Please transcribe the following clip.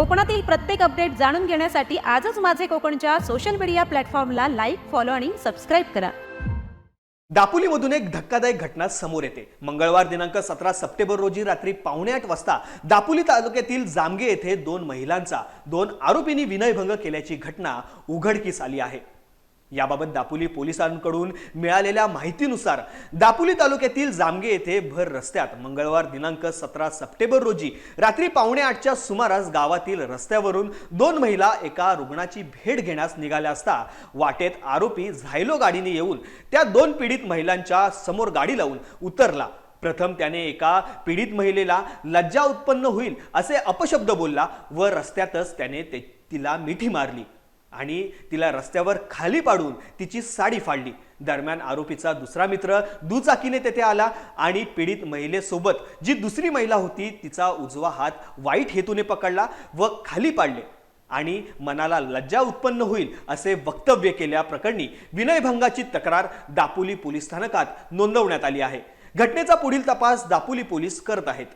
कोकणातील प्रत्येक अपडेट जाणून घेण्यासाठी आजच माझे कोकणच्या सोशल मीडिया प्लॅटफॉर्मला लाईक फॉलो आणि सबस्क्राईब करा. दापोलीमधून एक धक्कादायक घटना समोर येते. मंगळवार दिनांक सतरा सप्टेंबर रोजी रात्री पावणे आठ वाजता दापोली तालुक्यातील जामगे येथे दोन महिलांचा दोन आरोपींनी विनयभंग केल्याची घटना उघडकीस आली आहे. याबाबत दापोली पोलिसांकडून मिळालेल्या माहितीनुसार दापोली तालुक्यातील जामगे येथे भर रस्त्यात मंगळवार दिनांक सतरा सप्टेंबर रोजी रात्री पावणे आठच्या सुमारास गावातील रस्त्यावरून दोन महिला एका रुग्णाची भेट घेण्यास निघाल्या असता वाटेत आरोपी झायलो गाडीने येऊन त्या दोन पीडित महिलांच्या समोर गाडी लावून उतरला. प्रथम त्याने एका पीडित महिलेला लज्जा उत्पन्न होईल असे अपशब्द बोलला व रस्त्यातच त्याने ते तिला मिठी मारली. आणि तिला रस्त्यावर खाली पाडून तिची साडी फाडली. दरम्यान आरोपीचा दुसरा मित्र दुचाकीने तेथे आला आणि पीडित महिलेसोबत जी दुसरी महिला होती तिचा उजवा हात वाईट हेतूने पकडला व खाली पाडले. आणि मनाला लज्जा उत्पन्न होईल असे वक्तव्य केल्याप्रकरणी विनयभंगाची तक्रार दापोली पोलीस स्थानकात नोंदवण्यात आली आहे. घटनेचा पुढील तपास दापोली पोलीस करत आहेत.